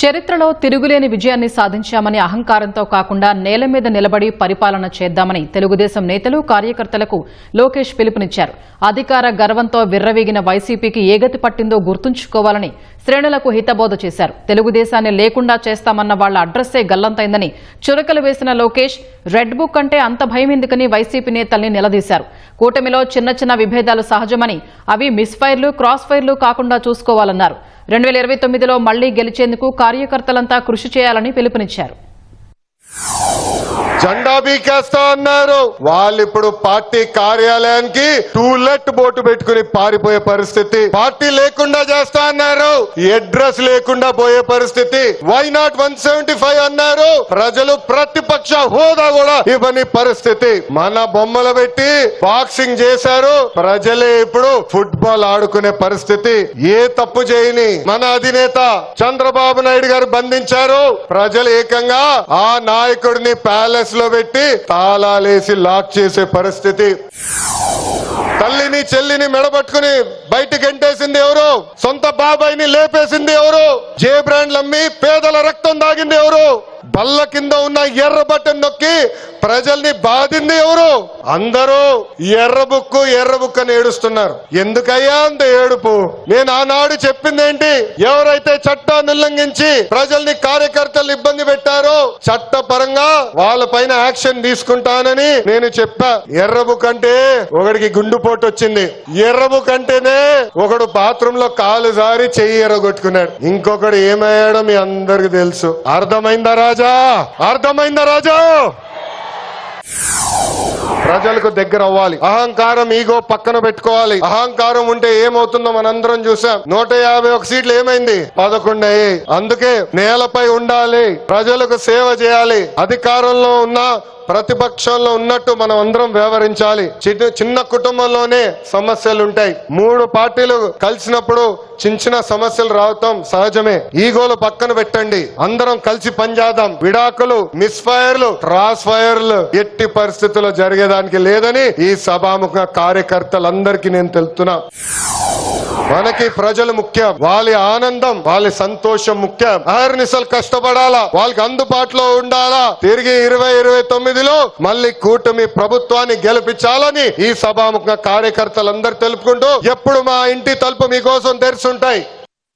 చరిత్రలో తిరుగులేని విజయాన్ని సాధించామని అహంకారంతో కాకుండా నేల మీద నిలబడి పరిపాలన చేద్దామని తెలుగుదేశం నేతలు కార్యకర్తలకు లోకేష్ పిలుపునిచ్చారు. అధికార గర్వంతో విర్రవీగిన వైసీపీకి ఏగతి పట్టిందో గుర్తుంచుకోవాలని శ్రేణులకు హితబోధ చేశారు. తెలుగుదేశాన్ని లేకుండా చేస్తామన్న వాళ్ళ అడ్రస్సే గల్లంతైందని చురకలు వేసిన లోకేష్ రెడ్ బుక్ అంటే అంత భయం ఎందుకని వైసీపీ నేతల్ని నిలదీశారు. కూటమిలో చిన్న చిన్న విభేదాలు సహజమని అవి మిస్ఫైర్లు క్రాస్ ఫైర్లు కాకుండా చూసుకోవాలన్నారు. రెండు వేల ఇరవై తొమ్మిదిలో మళ్ళీ గెలిచేందుకు కార్యకర్తలంతా కృషి చేయాలని పిలుపునిచ్చారు. జెండా బీకేస్తా అన్నారు. వాళ్ళు ఇప్పుడు పార్టీ కార్యాలయానికి టూలెట్ బోటు పెట్టుకుని పారిపోయే పరిస్థితి. పార్టీ లేకుండా చేస్తా అన్నారు. అడ్రస్ లేకుండా పోయే పరిస్థితి. Why not one seventy five అన్నారు. ప్రజలు ప్రతిపక్ష హోదా కూడా ఇవ్వని పరిస్థితి. మన బొమ్మలు పెట్టి బాక్సింగ్ చేశారు. ప్రజలే ఇప్పుడు ఫుట్బాల్ ఆడుకునే పరిస్థితి. ఏ తప్పు చేయని మన అధినేత చంద్రబాబు నాయుడు గారు బంధించారు. ప్రజలు ఏకంగా ఆ నాయకుడిని ప్యాలెస్ లో పెట్టి తాళాలేసి లాక్ చేసే పరిస్థితి. తల్లిని చెల్లిని మెడబట్టుకుని బయటికి ఎంటేసింది ఎవరు? సొంత బాబాయిని లేపేసింది ఎవరు? జే బ్రాండ్లు అమ్మి పేదల రక్తం దాగింది ఎవరు? బల్ల కింద ఉన్న ఎర్ర బట్టన్ నొక్కి ప్రజల్ని బాధింది ఎవరు? అందరూ ఎర్ర బుక్కు ఎర్ర బుక్ అని ఏడుస్తున్నారు. ఎందుకయ్యా అంత ఏడుపు? నేను ఆనాడు చెప్పింది ఏంటి? ఎవరైతే చట్టాన్ని ఉల్లంఘించి ప్రజల్ని కార్యకర్తలు ఇబ్బంది పెట్టారో చట్ట పరంగా వాళ్ళ పైన యాక్షన్ తీసుకుంటానని నేను చెప్పా. ఎర్ర బుక్ అంటే ఒకడికి గుండుపోటు వచ్చింది ఎర్ర బుక్ అంటేనే ఒకడు బాత్రూమ్లో కాలు జారి చెయ్యి ఎర్రగొట్టుకున్నాడు ఇంకొకడు ఏమయ్యాడో మీ అందరికి తెలుసు. అర్థమైందా అర్థమైందా రాజా? ప్రజలకు దగ్గర అవ్వాలి. అహంకారం ఈగో పక్కన పెట్టుకోవాలి. అహంకారం ఉంటే ఏమవుతుందో మనందరం చూసాం నూట యాభై ఒక సీట్లు ఏమైంది? పదకొండు. అయ్యాయి అందుకే నేలపై ఉండాలి. ప్రజలకు సేవ చేయాలి. అధికారంలో ఉన్న ప్రతిపక్షంలో ఉన్నట్టు మనం అందరం వ్యవహరించాలి. చిన్న చిన్న కుటుంబంలోనే సమస్యలు ఉంటాయి మూడు పార్టీలు కలిసినప్పుడు చిన్న చిన్న సమస్యలు రావటం సహజమే. ఈగోలు పక్కన పెట్టండి. అందరం కలిసి పనిచేద్దాం. విడాకులు మిస్ ఫైర్లు క్రాస్ ఫైర్లు ఎట్టి పరిస్థితుల్లో జరిగేదానికి లేదని ఈ సభాముఖ కార్యకర్తలందరికీ నేను తెలుపుతున్నా. మనకి ప్రజలు ముఖ్యం. వాళ్ళ ఆనందం వాళ్ళ సంతోషం ముఖ్యం. అహర్నిశలు కష్టపడాలా? వాళ్ళకి అందుబాటులో ఉండాలా? తిరిగి ఇరవై ఇరవై తొమ్మిదిలో మళ్ళీ కూటమి ప్రభుత్వాన్ని గెలిపించాలని ఈ సభాముఖ కార్యకర్తలందరూ తెలుపుకుంటూ ఎప్పుడు మా ఇంటి తలుపు మీకోసం తెరిచుంటాయి